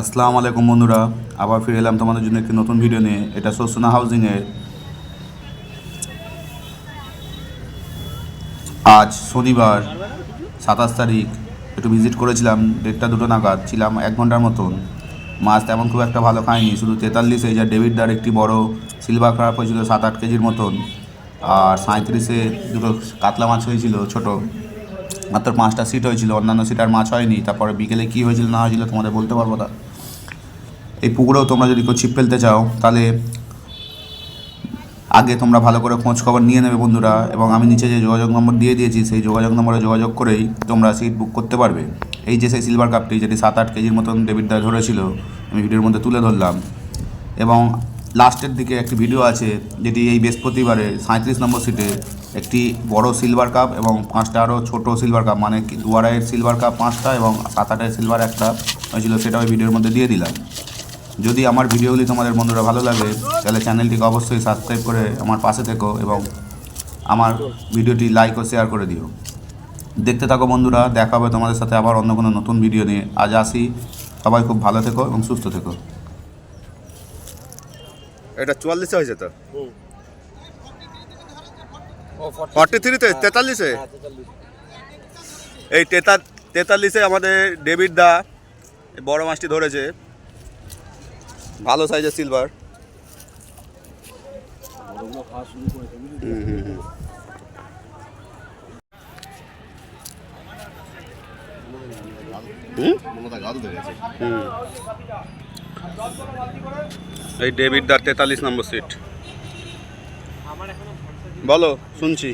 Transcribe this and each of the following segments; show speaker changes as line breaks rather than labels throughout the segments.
আসসালামু আলাইকুম বন্ধুরা, আবার ফিরে এলাম তোমাদের জন্য একটি নতুন ভিডিও নিয়ে। এটা সোসনা হাউজিংয়ের আজ শনিবার, সাতাশ তারিখ। একটু ভিজিট করেছিলাম, দেড়টা দুটো নাগাদ। ছিলাম এক ঘণ্টার মতন। মাছ তেমন খুব একটা ভালো খায়নি শুধু তেতাল্লিশে যা ডেভিডদার একটি বড় সিলভার খারাপ হয়েছিল সাত আট কেজির মতন। আর সাঁত্রিশে দুটো কাতলা মাছ হয়েছিল, ছোটো। মাত্র পাঁচটা সিট হয়েছিল, অন্যান্য সিট আর মাছ হয়নি। তারপরে বিকেলে কী হয়েছিল, না হয়েছিল তোমাদের বলতে পারব না। এই পুকুরেও তোমরা যদি কেউ ছিপ ফেলতে চাও, তাহলে আগে তোমরা ভালো করে খোঁজ খবর নিয়ে নেবে বন্ধুরা। এবং আমি নিচে যে যোগাযোগ নম্বর দিয়ে দিয়েছি, সেই যোগাযোগ নম্বরে যোগাযোগ করেই তোমরা সিট বুক করতে পারবে। এই যে সেই সিলভার কাপটি যেটি সাত আট কেজির মতন ডেবিট দা ধরেছিল, আমি ভিডিওর মধ্যে তুলে ধরলাম। এবং লাস্টের দিকে একটি ভিডিও আছে, যেটি এই বৃহস্পতিবারে সাঁত্রিশ নম্বর সিটে একটি বড় সিলভার কাপ এবং পাঁচটা আরও ছোটো সিলভার কাপ মানে দু আড়াইয়ের সিলভার কাপ পাঁচটা এবং সাত আটের সিলভার একটা হয়েছিল, সেটা ওই ভিডিওর মধ্যে দিয়ে দিলাম। যদি আমার ভিডিওগুলি তোমাদের বন্ধুরা ভালো লাগে তাহলে চ্যানেলটিকে অবশ্যই সাবস্ক্রাইব করে আমার পাশে থেকো এবং আমার ভিডিওটি লাইক ও শেয়ার করে দিও। দেখতে থাকো বন্ধুরা দেখা হবে তোমাদের সাথে আবার অন্য কোনো নতুন ভিডিও নিয়ে। আজ আসি সবাই খুব ভালো থেকো এবং সুস্থ থেকো।
এটা চুয়াল্লিশে হয়েছে তো? ফর্টি থ্রিতে তেতাল্লিশে এই তেতা তেতাল্লিশে আমাদের ডেভিড দা বড় মাছটি ধরেছে। ভালো সাইজের সিলভার এই ডেভিড দার তেতাল্লিশ নম্বর সিট বলো শুনছি।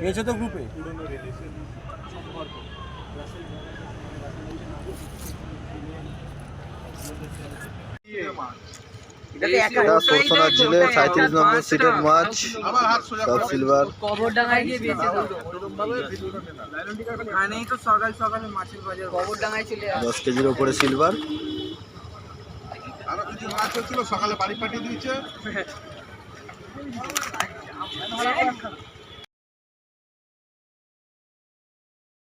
পেয়েছে তো গ্রুপে
এটা সোসনা ঝিলে সাঁত্রিশ নম্বর সিটের মাছ সব সিলভার
কবর ডাঙায় গিয়ে বেঁচে দাও
এখানেই তো সকাল সকালে মাছের বাজার
কবর ডাঙায় চলে আসো।
দশ কেজির ওপরে সিলভার
মাছ হচ্ছিল সকালে বাড়ি পাঠিয়ে দিয়েছে।